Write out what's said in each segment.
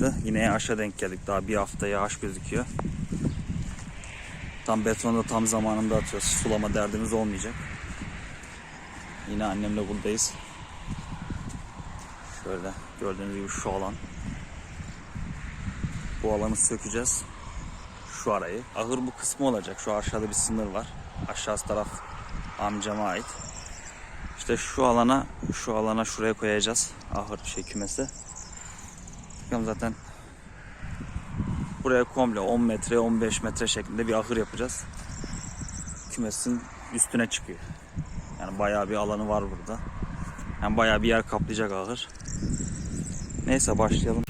yağışlı. Yine yağışa denk geldik. Daha bir hafta yağış gözüküyor. Tam betonu da tam zamanında atıyoruz. Sulama derdimiz olmayacak. Yine annemle buradayız. Şöyle gördüğünüz gibi şu alan. Bu alanı sökeceğiz. Şu arayı. Ahır bu kısmı olacak. Şu aşağıda bir sınır var. Aşağısı taraf amcama ait. İşte şu alana, şu alana şuraya koyacağız. Ahır şey kümesi. Bakalım zaten buraya komple 10 metre 15 metre şeklinde bir ahır yapacağız. Kümesin üstüne çıkıyor. Yani bayağı bir alanı var burada. Yani bayağı bir yer kaplayacak ahır. Neyse başlayalım.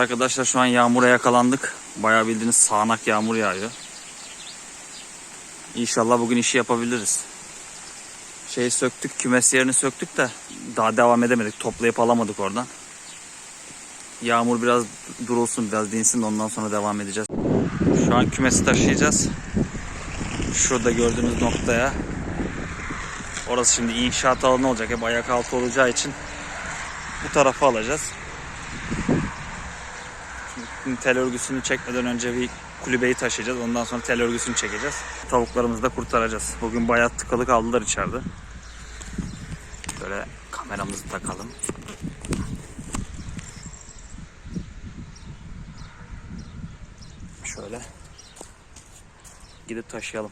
Arkadaşlar şu an yağmura yakalandık. Bayağı bildiğiniz sağanak yağmur yağıyor. İnşallah bugün işi yapabiliriz. Şeyi söktük, kümes yerini söktük de daha devam edemedik. Toplayıp alamadık oradan. Yağmur biraz durulsun, biraz dinsin ondan sonra devam edeceğiz. Şu an kümesi taşıyacağız. Şurada gördüğünüz noktaya. Orası şimdi inşaat alanı olacak. Hep ayak altı olacağı için bu tarafa alacağız. Şimdi tel örgüsünü çekmeden önce bir kulübeyi taşıyacağız. Ondan sonra tel örgüsünü çekeceğiz. Tavuklarımızı da kurtaracağız. Bugün bayağı tıkalı kaldılar içeride. Böyle kameramızı takalım. Şöyle. Gidip taşıyalım.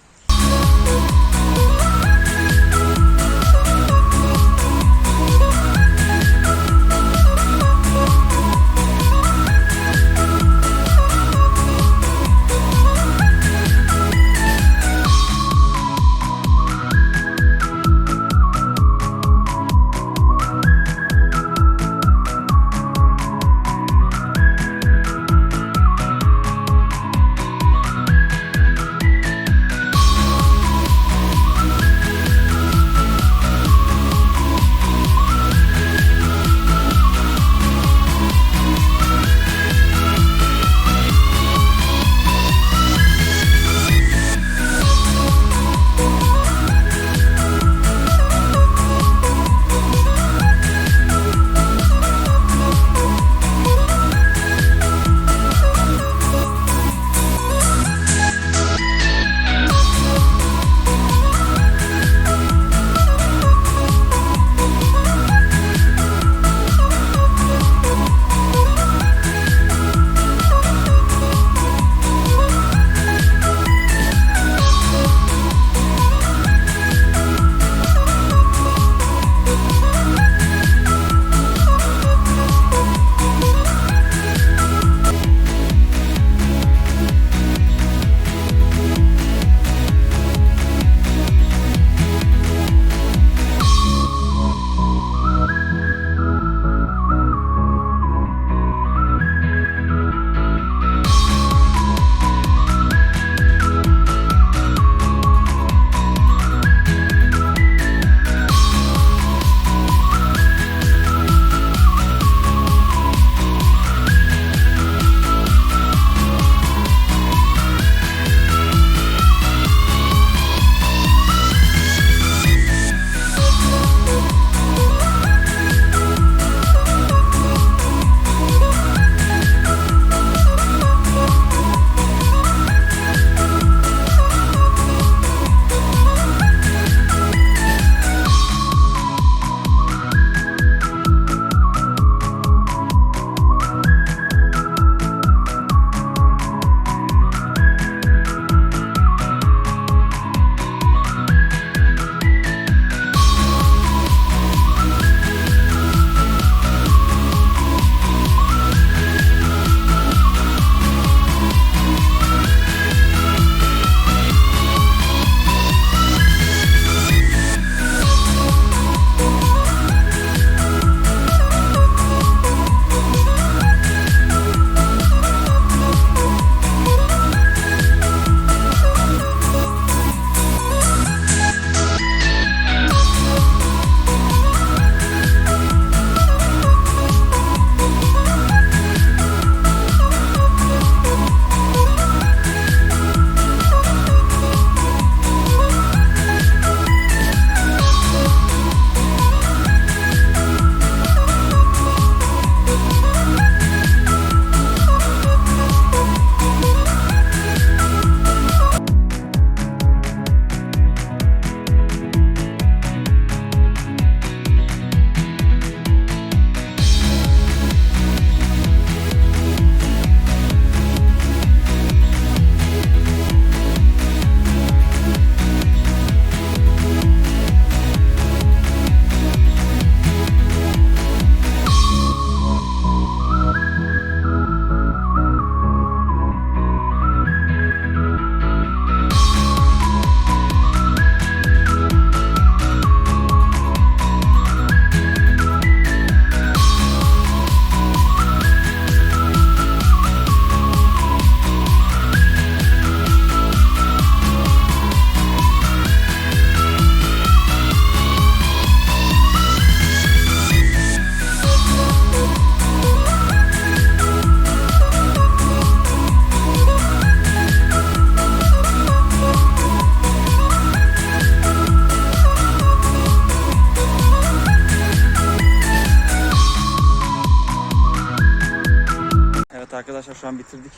Şu an bitirdik.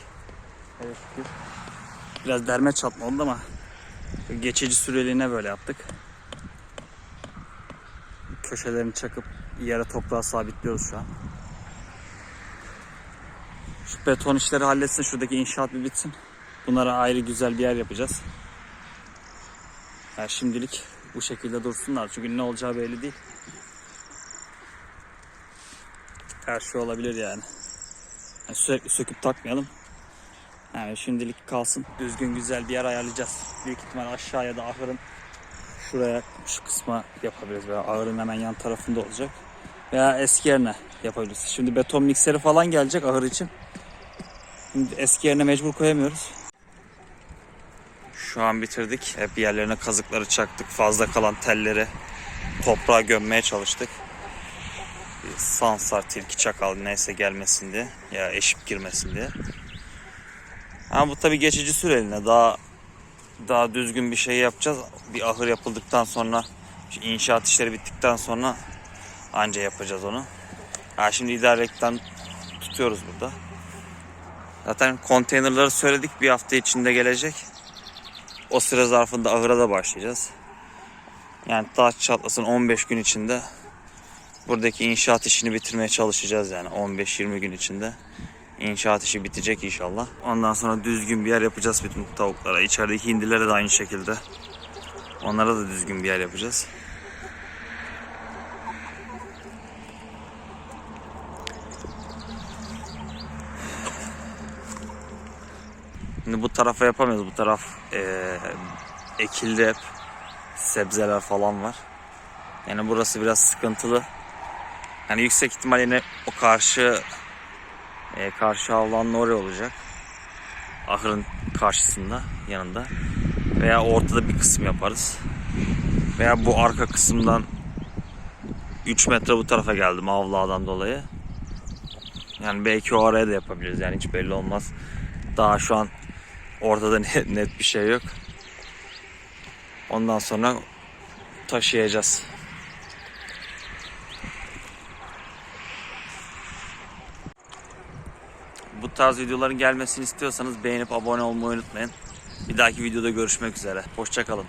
Evet şükür. Biraz derme çatma oldu ama geçici süreliğine böyle yaptık. Köşelerini çakıp yere toprağa sabitliyoruz şu an. Şu beton işleri halletsin. Şuradaki inşaat bir bitsin. Bunlara ayrı güzel bir yer yapacağız. Yani şimdilik bu şekilde dursunlar. Çünkü ne olacağı belli değil. Her şey olabilir yani. Yani sürekli söküp takmayalım. Yani şimdilik kalsın. Düzgün güzel bir yer ayarlayacağız. Büyük ihtimal aşağıya da ahırın şuraya şu kısma yapabiliriz. Veya ahırın hemen yan tarafında olacak. Veya eski yerine yapabiliriz. Şimdi beton mikseri falan gelecek ahır için. Şimdi eski yerine mecbur koyamıyoruz. Şu an bitirdik. Hep yerlerine kazıkları çaktık. Fazla kalan telleri toprağa gömmeye çalıştık. Sansar, tilki, çakal neyse gelmesin diye. Ya eşip girmesin diye. Ama bu tabi geçici süreliğine. Daha daha düzgün bir şey yapacağız. Bir ahır yapıldıktan sonra inşaat işleri bittikten sonra anca yapacağız onu. Ha şimdi idarelikten tutuyoruz burada. Zaten konteynerları söyledik bir hafta içinde gelecek. O süre zarfında ahıra da başlayacağız. Yani taş çatlasın 15 gün içinde buradaki inşaat işini bitirmeye çalışacağız yani 15-20 gün içinde. İnşaat işi bitecek inşallah. Ondan sonra düzgün bir yer yapacağız bütün tavuklara. İçerideki hindilere de aynı şekilde. Onlara da düzgün bir yer yapacağız. Şimdi bu tarafa yapamıyoruz. Bu taraf eee ekildi hep. Sebzeler falan var. Yani burası biraz sıkıntılı. Yani yüksek ihtimal yine o karşı e, karşı avlanın oraya olacak. Ahırın karşısında, yanında. Veya ortada bir kısım yaparız. Veya bu arka kısımdan 3 metre bu tarafa geldim avladan dolayı. Yani belki o araya da yapabiliriz yani hiç belli olmaz. Daha şu an ortada net, net bir şey yok. Ondan sonra taşıyacağız. Tarz videoların gelmesini istiyorsanız beğenip abone olmayı unutmayın. Bir dahaki videoda görüşmek üzere. Hoşçakalın.